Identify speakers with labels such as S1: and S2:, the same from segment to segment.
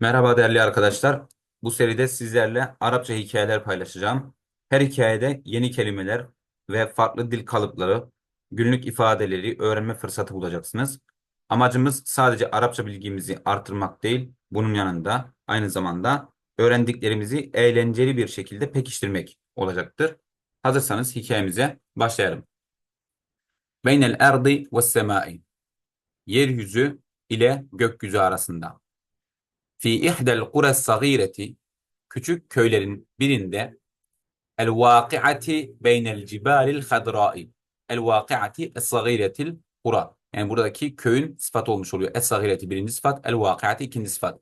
S1: Merhaba değerli arkadaşlar. Bu seride sizlerle Arapça hikayeler paylaşacağım. Her hikayede yeni kelimeler ve farklı dil kalıpları, günlük ifadeleri öğrenme fırsatı bulacaksınız. Amacımız sadece Arapça bilgimizi artırmak değil, bunun yanında aynı zamanda öğrendiklerimizi eğlenceli bir şekilde pekiştirmek olacaktır. Hazırsanız hikayemize başlayalım. Beynel erdi ve semai. Yeryüzü ile gökyüzü arasında. Fi ihdel kures sagireti küçük köylerin birinde el vakiati beynel cibalil hadrai el vakiati es sagiretil kura yani buradaki köyün sıfat olmuş oluyor. Es sagireti birinci sıfat, el vakiati ikinci sıfat.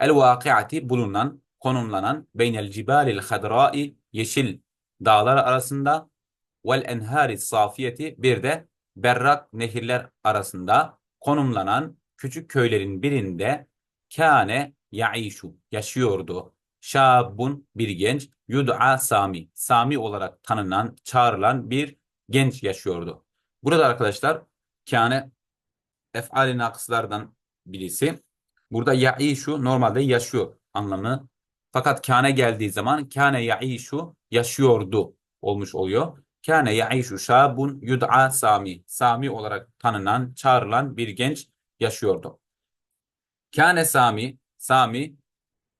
S1: El vakiati bulunan, konumlanan beynel cibalil hadrai yeşil dağlar arasında vel enhari safiyeti bir de berrak nehirler arasında konumlanan küçük köylerin birinde kâne yaişu yaşıyordu. Şabun bir genç yud'a Sami. Sami olarak tanınan, çağrılan bir genç yaşıyordu. Burada arkadaşlar kâne ef'al-i nakıslardan birisi. Burada yaişu normalde yaşıyor anlamı. Fakat kâne geldiği zaman kâne yaişu yaşıyordu olmuş oluyor. Kâne yaişu şabun yud'a Sami. Sami olarak tanınan, çağrılan bir genç yaşıyordu. Kâne Sami, Sami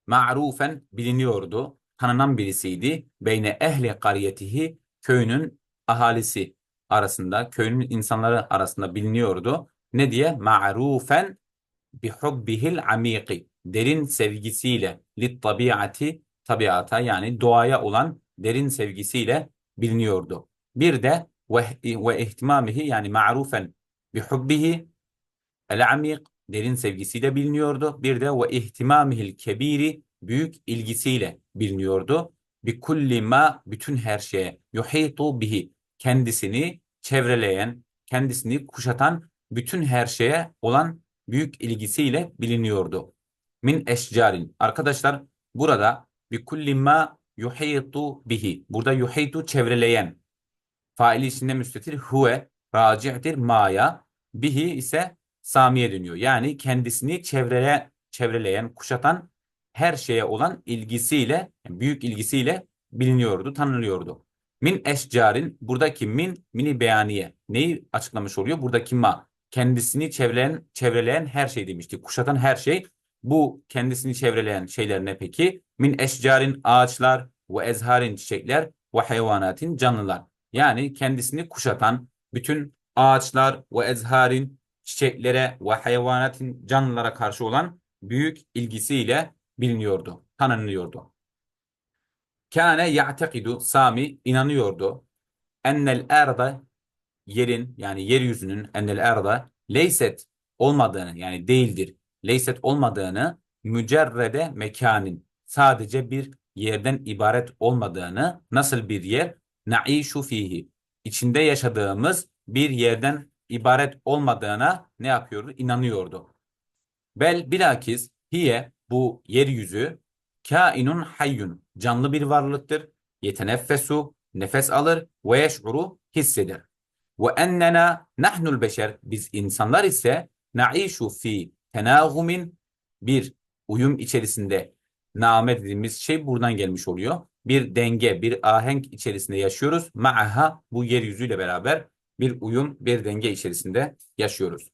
S1: ma'rufen biliniyordu, tanınan birisiydi. Beyne ehli kariyetihi, köyünün ahalisi arasında, köyünün insanları arasında biliniyordu. Ne diye? Ma'rufen bihubbihil amiki, derin sevgisiyle, lit tabiati, tabiata yani doğaya olan derin sevgisiyle biliniyordu. Bir de ve, ihtimamihi yani ma'rufen bihubbihi el amik derin sevgisiyle biliniyordu. Bir de ve ihtimamihil kebiri büyük ilgisiyle biliniyordu. Bi kulli ma bütün her şeye yuhitu bihi kendisini çevreleyen, kendisini kuşatan bütün her şeye olan büyük ilgisiyle biliniyordu. Min eşcarin. Arkadaşlar burada bi kulli ma yuhitu bihi. Burada yuhitu çevreleyen. Faili içinde müstetir huve raci'tir ma'ya. Bihi ise Sami'ye dönüyor. Yani kendisini çevrele, çevreleyen, kuşatan her şeye olan ilgisiyle, büyük ilgisiyle biliniyordu, tanınıyordu. Min eşcarin, buradaki min, mini beyaniye. Neyi açıklamış oluyor? Buradaki ma, kendisini çevreleyen, çevreleyen her şey demişti. Kuşatan her şey. Bu kendisini çevreleyen şeyler ne peki? Min eşcarin ağaçlar ve ezharin çiçekler ve hayvanatin canlılar. Yani kendisini kuşatan bütün ağaçlar ve ezharin çiçeklere ve hayvanatın canlılara karşı olan büyük ilgisiyle biliniyordu, tanınıyordu. Kâne ya'tekidu Sami inanıyordu. Ennel erda yerin yani yeryüzünün ennel erda leyset olmadığını yani değildir. Leyset olmadığını mücerrede mekanin sadece bir yerden ibaret olmadığını nasıl bir yer? Na'işu fihi. içinde yaşadığımız bir yerden ibaret olmadığına ne yapıyordu? İnanıyordu. Bel bilakis hiye bu yeryüzü kainun hayyun canlı bir varlıktır. Yeteneffesu nefes alır ve yeş'uru hisseder. Ve ennena nahnul beşer biz insanlar ise naişu fi tenagumin bir uyum içerisinde name dediğimiz şey buradan gelmiş oluyor. Bir denge, bir ahenk içerisinde yaşıyoruz. Ma'aha bu yeryüzüyle beraber bir uyum, bir denge içerisinde yaşıyoruz.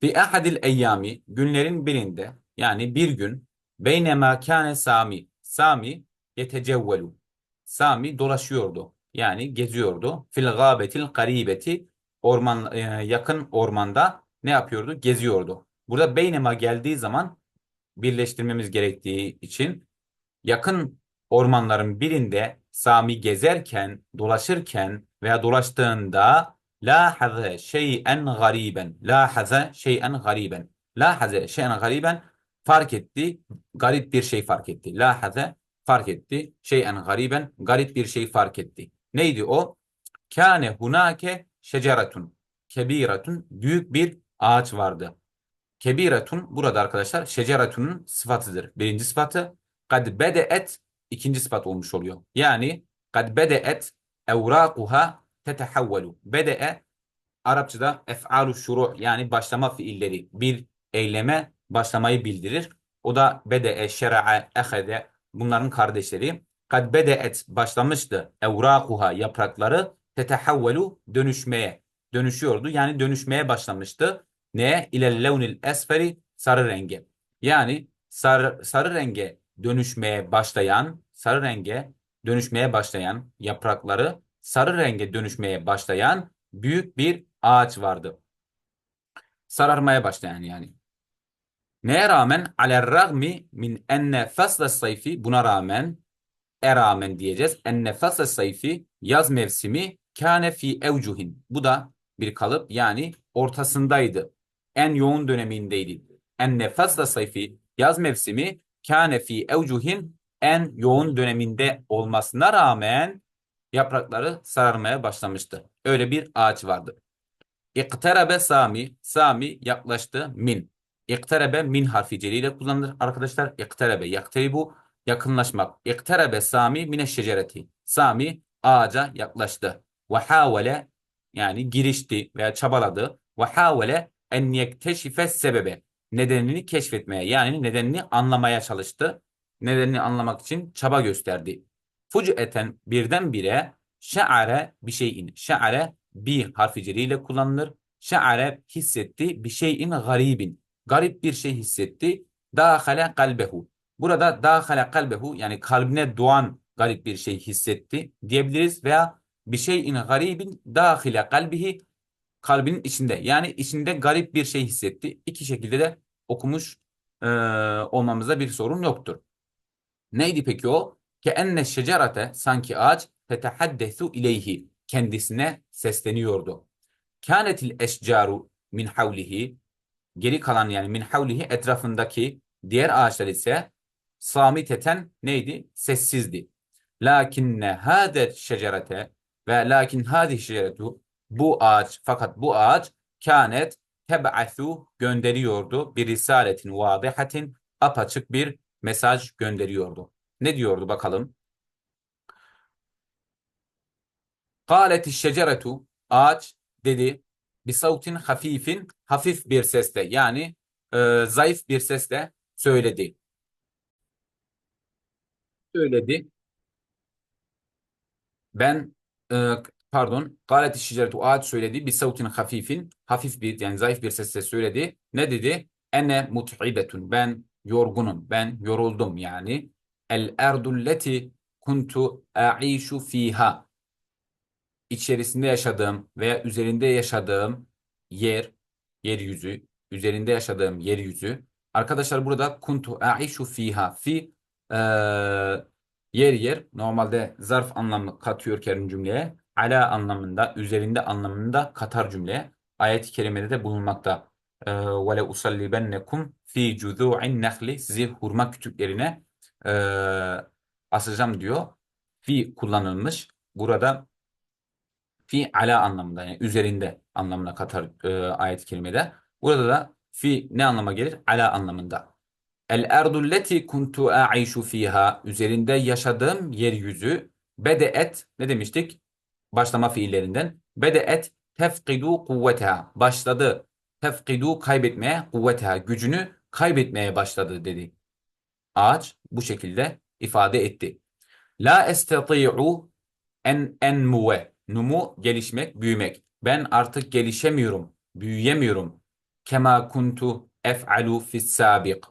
S1: Fi ahadil eyyami günlerin birinde yani bir gün beynema kâne Sami Sami yetecevvelu Sami dolaşıyordu yani geziyordu. Fil gâbetil karibeti orman e, yakın ormanda ne yapıyordu? Geziyordu. Burada beynema geldiği zaman birleştirmemiz gerektiği için yakın ormanların birinde Sami gezerken, dolaşırken veya dolaştığında lahaze şey'en gariben. Lahaze şey'en gariben. Lahaze şey'en gariben fark etti. Garip bir şey fark etti. Lahaze fark etti. Şey'en gariben. Garip bir şey fark etti. Neydi o? Kâne hunake şeceratun. Kebiratun. Büyük bir ağaç vardı. Kebiratun burada arkadaşlar şeceratunun sıfatıdır. Birinci sıfatı. Kad bedeet ikinci sıfat olmuş oluyor. Yani kad bedeet evrakuha tetehavvelu. Bede'e Arapçada ef'alu şuru yani başlama fiilleri bir eyleme başlamayı bildirir. O da bede'e, şera'a, ehede bunların kardeşleri. Kad bede'et başlamıştı. Evrakuha yaprakları tetehavvelu dönüşmeye. Dönüşüyordu. Yani dönüşmeye başlamıştı. Neye? İlel levnil esferi sarı renge. Yani sarı, sarı renge dönüşmeye başlayan, sarı renge dönüşmeye başlayan yaprakları sarı renge dönüşmeye başlayan büyük bir ağaç vardı. Sararmaya başlayan yani. Neye rağmen? Aler ragmi min enne fasla sayfi buna rağmen e rağmen diyeceğiz. Enne fasla sayfi yaz mevsimi kâne fi evcuhin. Bu da bir kalıp yani ortasındaydı. En yoğun dönemindeydi. Enne fasla sayfi yaz mevsimi kâne fi evcuhin en yoğun döneminde olmasına rağmen yaprakları sararmaya başlamıştı. Öyle bir ağaç vardı. İkterebe Sami. Sami yaklaştı min. İkterebe min harfi celiyle kullanılır arkadaşlar. İkterebe yakteribu yakınlaşmak. İkterebe Sami mine şecereti. Sami ağaca yaklaştı. Ve havale yani girişti veya çabaladı. Ve havale en yekteşife sebebe. Nedenini keşfetmeye yani nedenini anlamaya çalıştı. Nedenini anlamak için çaba gösterdi. Fuc'eten birdenbire şe'are bir şeyin. Şe'are bir harfi celiyle kullanılır. Şe'are hissetti bir şeyin garibin. Garip bir şey hissetti. Dâhale kalbehu. Burada dâhale kalbehu yani kalbine doğan garip bir şey hissetti diyebiliriz veya bir şeyin garibin dâhile kalbihi kalbinin içinde. Yani içinde garip bir şey hissetti. İki şekilde de okumuş e, olmamızda bir sorun yoktur. Neydi peki o? Ke enne şecerete sanki ağaç tetehaddesu ileyhi kendisine sesleniyordu. Kânetil eşcaru min havlihi geri kalan yani min havlihi etrafındaki diğer ağaçlar ise samiteten neydi? Sessizdi. Lakinne hâde şecerete ve lakin hâdi şeceretu bu ağaç fakat bu ağaç kânet teb'athu gönderiyordu bir risaletin vadihatin apaçık bir mesaj gönderiyordu. Ne diyordu bakalım? Kâleti şeceretu ağaç dedi bir savtin hafifin hafif bir sesle yani e, zayıf bir sesle söyledi. Söyledi. Ben e, pardon kâleti şeceretu ağaç söyledi bir savtin hafifin hafif bir yani zayıf bir sesle söyledi. Ne dedi? Ene mut'ibetun ben yorgunum ben yoruldum yani el erdulleti kuntu a'işu fiha içerisinde yaşadığım veya üzerinde yaşadığım yer, yeryüzü, üzerinde yaşadığım yeryüzü. Arkadaşlar burada kuntu a'işu fiha. Fi e, yer yer normalde zarf anlamı katıyor kerim cümleye. Ala anlamında, üzerinde anlamında katar cümleye. Ayet-i kerimede de bulunmakta. E, Ve le usallibennekum fi cuzu'in nehli sizi hurma kütüklerine e, asacağım diyor. Fi kullanılmış. Burada fi ala anlamında yani üzerinde anlamına katar e, ayet-i kerimede. Burada da fi ne anlama gelir? Ala anlamında. El erdu leti kuntu a'işu fiha üzerinde yaşadığım yeryüzü bedeet ne demiştik? Başlama fiillerinden. Bedeet tefkidu kuvveteha başladı. Tefkidu kaybetmeye kuvveteha gücünü kaybetmeye başladı dedi. Ağaç bu şekilde ifade etti. La estati'u en enmuve Numu gelişmek, büyümek. Ben artık gelişemiyorum, büyüyemiyorum. Kema kuntu ef'alu fis sabik.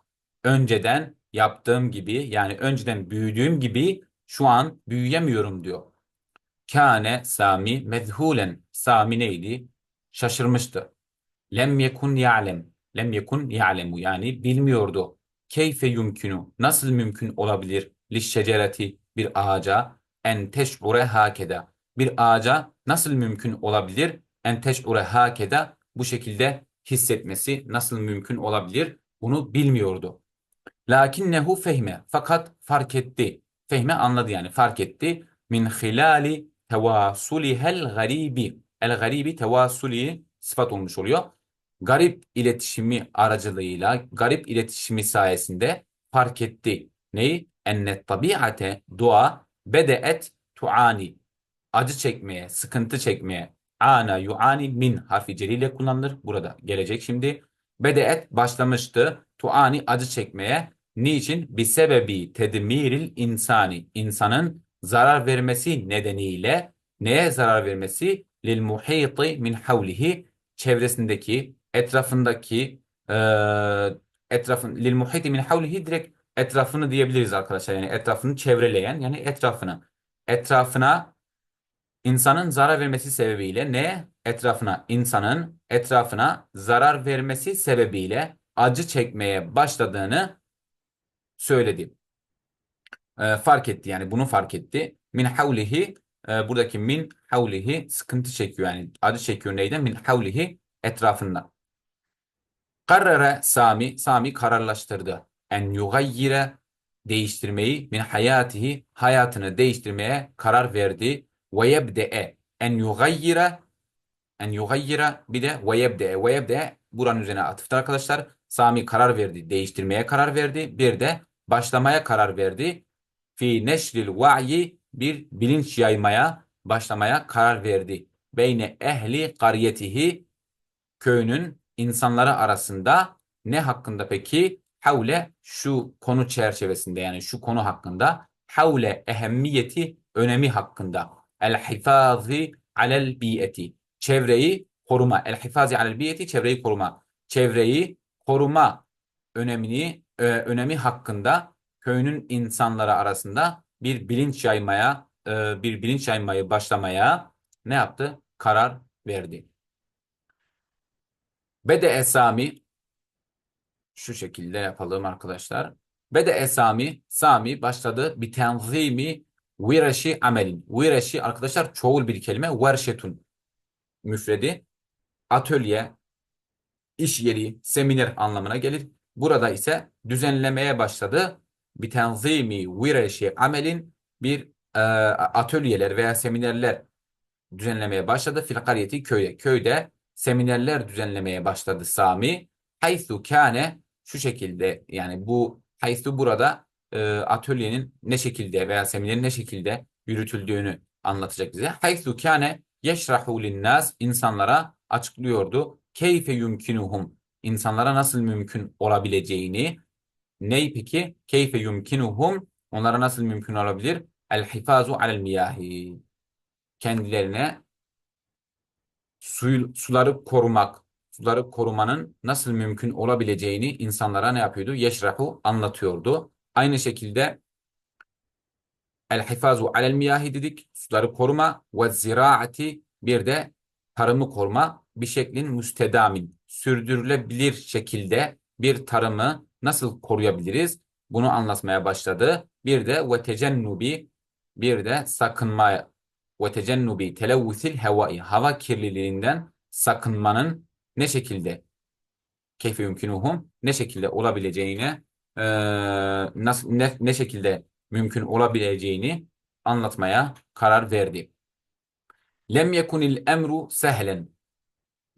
S1: Önceden yaptığım gibi yani önceden büyüdüğüm gibi şu an büyüyemiyorum diyor. Kâne Sami mezhulen. Sami neydi? Şaşırmıştı. Lem yekun ya'lem. Lem yekun ya'lemu yani bilmiyordu. Keyfe yumkinu. Nasıl mümkün olabilir? Lişşecereti bir ağaca en teş'ure hakeda bir ağaca nasıl mümkün olabilir? En teş'ure hakeda bu şekilde hissetmesi nasıl mümkün olabilir? Bunu bilmiyordu. Lakinnehu fehme fakat fark etti. Fehme anladı yani fark etti. Min hilali tevasulihel garibi. El garibi tevasuli sıfat olmuş oluyor. Garip iletişimi aracılığıyla, garip iletişimi sayesinde fark etti. Neyi? Enne tabiate doğa bedeet tuani acı çekmeye, sıkıntı çekmeye ana yuani min harfi celiyle kullanılır. Burada gelecek şimdi. Bedeet başlamıştı. Tuani acı çekmeye Niçin? Bir sebebi tedmiril insani. İnsanın zarar vermesi nedeniyle neye zarar vermesi? Lil muhiti min havlihi çevresindeki, etrafındaki e, etrafın lil muhiti min havlihi direkt etrafını diyebiliriz arkadaşlar. Yani etrafını çevreleyen yani etrafını. Etrafına insanın zarar vermesi sebebiyle ne? Etrafına, insanın etrafına zarar vermesi sebebiyle acı çekmeye başladığını söyledi. E, fark etti yani bunu fark etti. Min havlihi e, buradaki min havlihi sıkıntı çekiyor yani acı çekiyor neyden? Min havlihi etrafından. Karara Sami, Sami kararlaştırdı. En yugayyire değiştirmeyi min hayatihi hayatını değiştirmeye karar verdi. Ve yebde'e en yugayyire en yugayyire bir de ve yebde'e ve yebde'e buranın üzerine atıftır arkadaşlar. Sami karar verdi, değiştirmeye karar verdi. Bir de başlamaya karar verdi. Fi neşril va'yi bir bilinç yaymaya, başlamaya karar verdi. Beyne ehli kariyetihi köyünün insanları arasında ne hakkında peki? Havle şu konu çerçevesinde yani şu konu hakkında havle ehemmiyeti önemi hakkında el hifazi alel biyeti çevreyi koruma el hifazi alel biyeti çevreyi koruma çevreyi koruma önemini e, önemi hakkında köyünün insanları arasında bir bilinç yaymaya e, bir bilinç yaymayı başlamaya ne yaptı? Karar verdi. Bede esami şu şekilde yapalım arkadaşlar. Bede esami Sami başladı bir tenzimi viraşi amelin. Viraşi arkadaşlar çoğul bir kelime. Verşetun müfredi. Atölye, iş yeri, seminer anlamına gelir. Burada ise düzenlemeye başladı. Bir tenzimi viraşi amelin bir e, atölyeler veya seminerler düzenlemeye başladı. Fil kariyeti köyde. Köyde seminerler düzenlemeye başladı Sami. Haythu kâne şu şekilde yani bu haythu burada e, atölyenin ne şekilde veya seminerin ne şekilde yürütüldüğünü anlatacak bize. Haythu kâne yeşrahu linnas insanlara açıklıyordu. Keyfe yumkinuhum insanlara nasıl mümkün olabileceğini. Ney peki? Keyfe yumkinuhum onlara nasıl mümkün olabilir? El hifazu alel miyahi kendilerine suyu, suları korumak, suları korumanın nasıl mümkün olabileceğini insanlara ne yapıyordu? Yeşrahu anlatıyordu. Aynı şekilde el hifazu alel miyahi dedik. Suları koruma ve ziraati bir de tarımı koruma bir şeklin müstedamin sürdürülebilir şekilde bir tarımı nasıl koruyabiliriz? Bunu anlatmaya başladı. Bir de ve tecennubi bir de sakınma ve tecennubi televvusil hevai hava kirliliğinden sakınmanın ne şekilde keyfe yumkinuhum ne şekilde olabileceğine e, nasıl ne, ne şekilde mümkün olabileceğini anlatmaya karar verdi. Lem yekunil emru sehlen.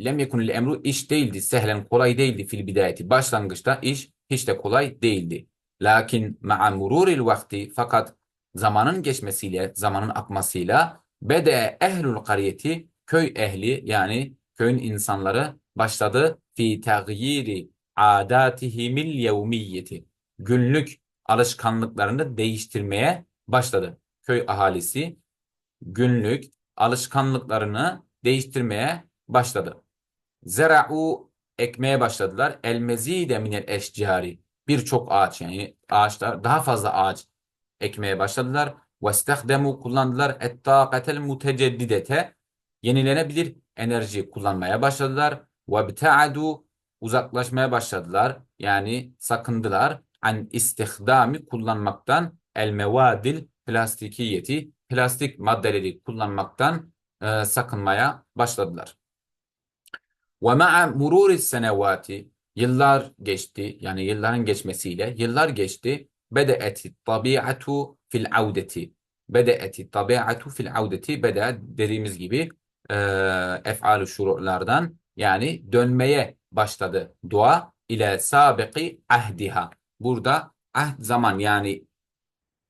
S1: Lem yekunil emru iş değildi. Sehlen kolay değildi fil bidayeti. Başlangıçta iş hiç de kolay değildi. Lakin ma'a mururil vakti fakat zamanın geçmesiyle, zamanın akmasıyla bede ehlul kariyeti köy ehli yani köyün insanları başladı fi tagyiri adatihimil yevmiyeti günlük alışkanlıklarını değiştirmeye başladı. Köy ahalisi günlük alışkanlıklarını değiştirmeye başladı. Zera'u ekmeye başladılar. El mezide minel eşcari birçok ağaç yani ağaçlar daha fazla ağaç ekmeye başladılar. وَاسْتَخْدَمُوا kullandılar. اَتَّاقَةَ الْمُتَجَدِّدَةَ yenilenebilir enerji kullanmaya başladılar. وَابْتَعَدُوا uzaklaşmaya başladılar. Yani sakındılar. An istihdami kullanmaktan el mevadil plastikiyeti plastik maddeleri kullanmaktan e, sakınmaya başladılar. Ve ma'a mururi senevati yıllar geçti yani yılların geçmesiyle yıllar geçti. Bede'eti tabiatu fil avdeti. Bede'eti tabiatu fil avdeti. Bede dediğimiz gibi e, ef'al-ı şuru'lardan yani dönmeye başladı dua ile sabiki ahdiha. Burada ahd zaman yani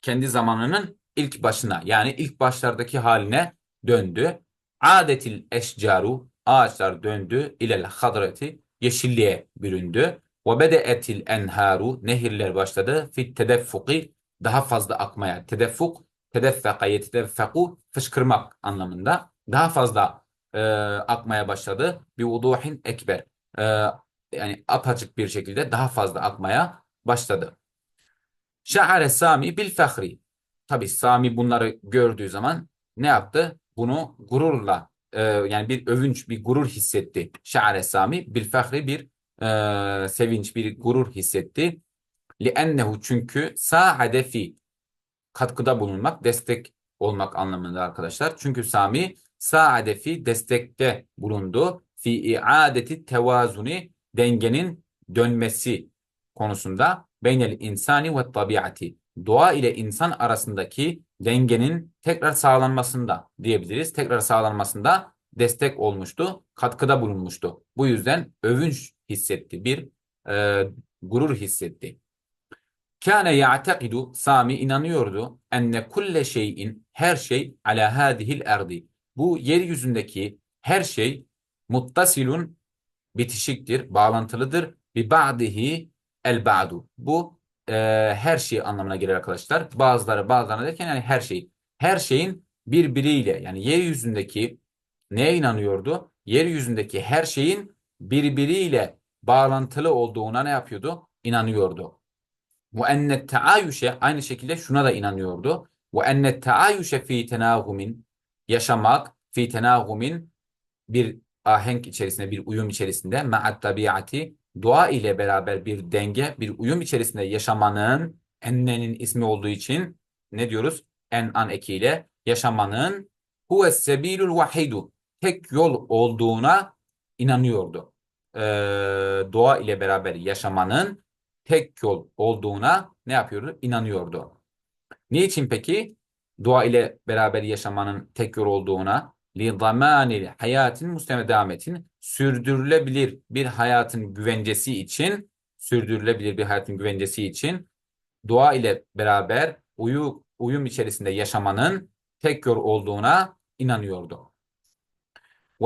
S1: kendi zamanının ilk başına yani ilk başlardaki haline döndü. Adetil eşcaru ağaçlar döndü ilel hadrati yeşilliğe büründü. Ve bede'etil enharu nehirler başladı. Fit tedeffuki daha fazla akmaya. Tedeffuk tedeffeka yetedeffeku fışkırmak anlamında. Daha fazla e, akmaya başladı. Bir vuduhin ekber. E, yani apaçık bir şekilde daha fazla akmaya başladı. Şa'are Sami bil fahri. Tabi Sami bunları gördüğü zaman ne yaptı? Bunu gururla e, yani bir övünç, bir gurur hissetti. Şa'are Sami bil fahri bir e, sevinç, bir gurur hissetti. Li'ennehu çünkü sa'ade fi katkıda bulunmak, destek olmak anlamında arkadaşlar. Çünkü Sami sa'ade fi destekte bulundu. Fi i'adeti tevazuni dengenin dönmesi konusunda beynel insani ve tabiati doğa ile insan arasındaki dengenin tekrar sağlanmasında diyebiliriz. Tekrar sağlanmasında destek olmuştu, katkıda bulunmuştu. Bu yüzden övünç hissetti, bir e, gurur hissetti. Kâne ya'tekidu Sami inanıyordu enne kulle şeyin her şey ala hadihil erdi. Bu yeryüzündeki her şey muttasilun bitişiktir, bağlantılıdır. Bi ba'dihi el ba'du. Bu e, her şey anlamına gelir arkadaşlar. Bazıları bazılarına derken yani her şey. Her şeyin birbiriyle yani yeryüzündeki neye inanıyordu? Yeryüzündeki her şeyin birbiriyle bağlantılı olduğuna ne yapıyordu? İnanıyordu. Ve enne taayüşe aynı şekilde şuna da inanıyordu. Ve enne taayüşe fi tenagumin yaşamak fi tenagumin bir ahenk içerisinde bir uyum içerisinde ma'at tabiati doğa ile beraber bir denge bir uyum içerisinde yaşamanın ennenin ismi olduğu için ne diyoruz? En an ekiyle yaşamanın huves sebilul vahidu tek yol olduğuna inanıyordu. Ee, doğa ile beraber yaşamanın tek yol olduğuna ne yapıyordu? İnanıyordu. Niçin peki? Doğa ile beraber yaşamanın tek yol olduğuna zamanil hayatin mustemedametin sürdürülebilir bir hayatın güvencesi için sürdürülebilir bir hayatın güvencesi için doğa ile beraber uyu, uyum içerisinde yaşamanın tek yol olduğuna inanıyordu.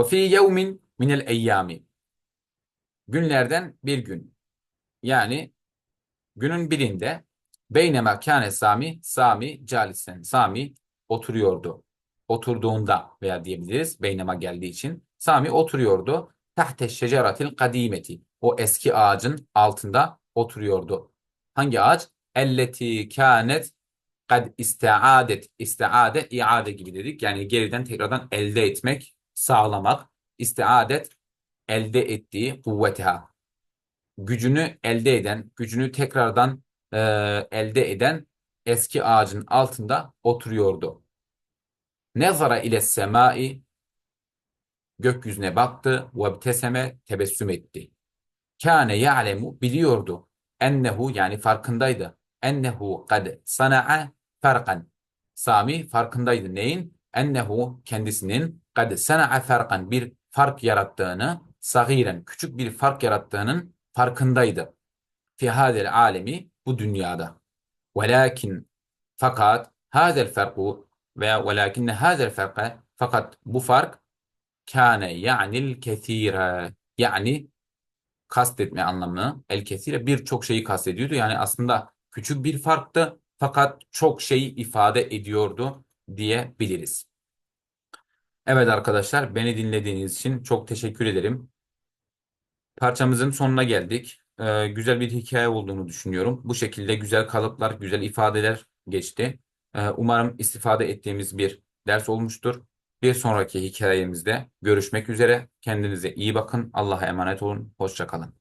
S1: Fi yevmin minel eyyami günlerden bir gün yani günün birinde beynema kâne Sami Sami calisen Sami oturuyordu oturduğunda veya diyebiliriz beynema geldiği için Sami oturuyordu. Tahte şeceratil kadimeti. O eski ağacın altında oturuyordu. Hangi ağaç? Elleti kânet kad istiadet. İstiade, iade gibi dedik. Yani geriden tekrardan elde etmek, sağlamak. İstiadet, elde ettiği kuvvetiha. Gücünü elde eden, gücünü tekrardan e, elde eden eski ağacın altında oturuyordu. Nezara ile semai gökyüzüne baktı ve ibteseme tebessüm etti. Kâne ya'lemu biliyordu. Ennehu yani farkındaydı. Ennehu kad sana'a farkan. Sami farkındaydı neyin? Ennehu kendisinin kad sana'a farkan bir fark yarattığını, sagiren küçük bir fark yarattığının farkındaydı. Fi hadel alemi bu dünyada. Velakin fakat hadel farku veya velakinne hazel farka fakat bu fark kâne ya'nil kethire yani kastetme anlamını el kesire birçok şeyi kastediyordu. Yani aslında küçük bir farktı fakat çok şeyi ifade ediyordu diyebiliriz. Evet arkadaşlar beni dinlediğiniz için çok teşekkür ederim. Parçamızın sonuna geldik. Ee, güzel bir hikaye olduğunu düşünüyorum. Bu şekilde güzel kalıplar, güzel ifadeler geçti. Ee, umarım istifade ettiğimiz bir ders olmuştur. Bir sonraki hikayemizde görüşmek üzere. Kendinize iyi bakın. Allah'a emanet olun. Hoşça kalın.